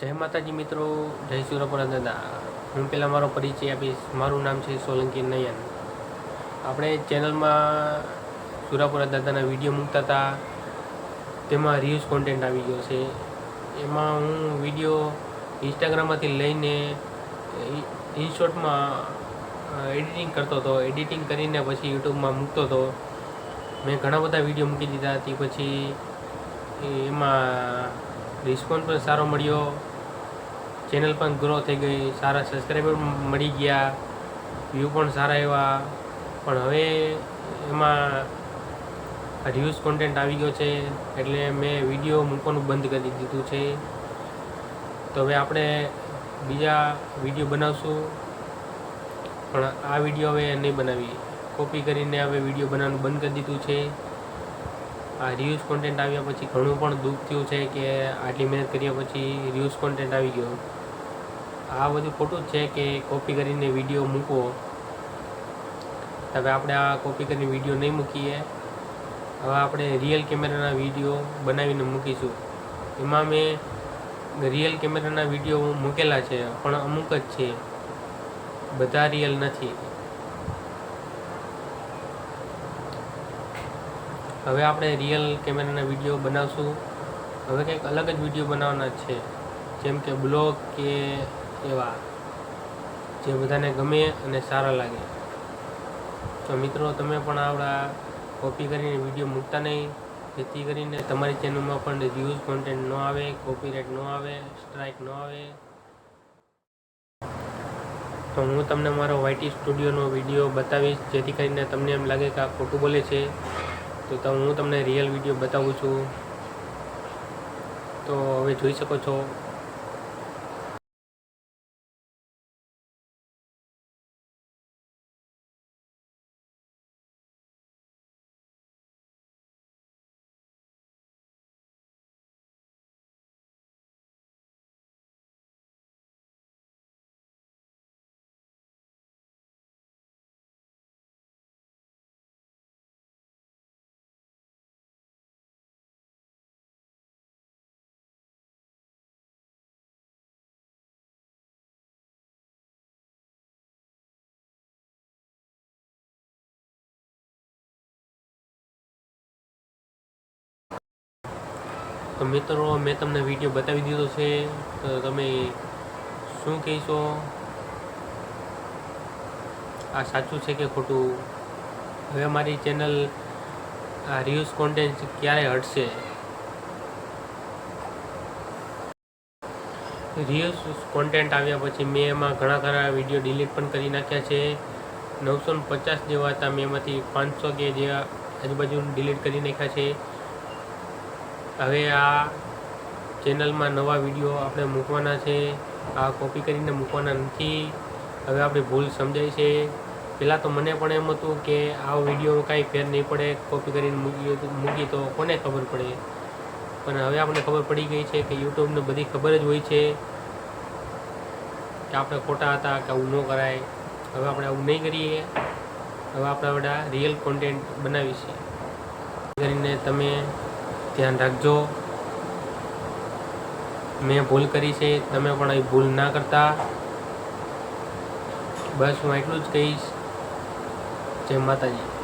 જય માતાજી મિત્રો, જય સુરપુરા દાદા. હું પહેલાં મારો પરિચય આપીશ. મારું નામ છે સોલંકી નયન. આપણે ચેનલમાં સુરાપુરા દાદાના વીડિયો મૂકતા હતા. તેમાં રિયુઝ કોન્ટેન્ટ આવી ગયો છે. એમાં હું વીડિયો ઇન્સ્ટાગ્રામમાંથી લઈને ઇનશોર્ટમાં એડિટિંગ કરતો હતો. એડિટિંગ કરીને પછી યુટ્યુબમાં મૂકતો હતો. મેં ઘણા બધા વીડિયો મૂકી દીધા. હતી પછી એમાં રિસ્પોન્સ પણ સારો મળ્યો. ચેનલ પણ ગ્રો થઈ ગઈ. સારા સબસ્ક્રાઈબર મળી ગયા. વ્યૂ પણ સારા એવા. પણ હવે એમાં રિવ્યુઝ કોન્ટેન્ટ આવી ગયો છે. એટલે મેં વીડિયો મૂકવાનું બંધ કરી દીધું છે. તો હવે આપણે બીજા વીડિયો બનાવશું. પણ આ વીડિયો હવે નહીં બનાવી કોપી કરીને હવે વીડિયો બનાવવાનું બંધ કરી દીધું છે. આ રિવ્યુઝ કોન્ટેન્ટ આવ્યા પછી ઘણું પણ દુઃખ થયું છે કે આટલી મહેનત કર્યા પછી રિવ્યુઝ કોન્ટેન્ટ આવી ગયો. આ બધું ખોટું જ છે કે કોપી કરીને વીડિયો મૂકો. હવે આપણે આ કોપી કરીને વીડિયો નહીં મૂકીએ. હવે આપણે રિયલ કેમેરાના વીડિયો બનાવીને મૂકીશું. એમાં મેં રિયલ કેમેરાના વીડિયો મૂકેલા છે, પણ અમુક જ છે. બધા રિયલ નથી. હવે આપણે રિયલ કેમેરાના વીડિયો બનાવશું. હવે કંઈક અલગ જ વીડિયો બનાવવાના છે. જેમ કે બ્લોગ કે એવા. જે બધાને ગમે અને સારા લાગે. તો મિત્રો, તમે પણ આવડા કોપી કરીને વીડિયો મૂકતા નહીં. જેથી કરીને તમારી ચેનલમાં પણ રિવ્યૂઝ કોન્ટેન્ટ ન આવે કોપીરાઇટ ન આવે સ્ટ્રાઇક ન આવે. તો હું તમને મારો વાયટી સ્ટુડિયોનો વીડિયો બતાવીશ. જેથી કરીને તમને એમ લાગે કે આ ખોટું બોલે છે. તો હું તમને રિયલ વીડિયો બતાવું છું. તો હવે જોઈ શકો છો. તો મિત્રો, મેં તમને વીડિયો બતાવી દીધો છે, તો તમે શું કહેશો? આ સાચું છે કે ખોટું? હવે મારી ચેનલ આ રિવ્યુઝ કોન્ટેન્ટ ક્યારે હટશે? રિવ્યુઝ કોન્ટેન્ટ આવ્યા પછી મેં એમાં ઘણા ખરા વીડિયો ડિલીટ પણ કરી નાખ્યા છે. નવસો પચાસ જેવા હતા, મેં એમાંથી પાંચસો કે જેવા આજુબાજુ ડિલીટ કરી નાખ્યા છે. હવે આ ચેનલમાં નવા વીડિયો આપણે મૂકવાના છે. આ કોપી કરીને મૂકવાના નથી. હવે આપણી ભૂલ સમજાય છે. પહેલાં તો મને પણ એમ હતું કે આ વીડિયો કાંઈ ફેર નહીં પડે. કોપી કરીને મૂકી મૂકી તો કોને ખબર પડે? પણ હવે આપણે ખબર પડી ગઈ છે કે યુટ્યુબને બધી ખબર જ હોય છે કે આપણે ખોટા હતા કે આવું ન કરાય. હવે આપણે આવું નહીં કરીએ. હવે આપણે બધા રિયલ કોન્ટેન્ટ બનાવીશું. કરીને તમે ધ્યાન રાખજો. મેં ભૂલ કરી છે, તમે પણ અહીં ભૂલ ના કરતા. બસ હું એટલું જ કહીશ. જય માતાજી.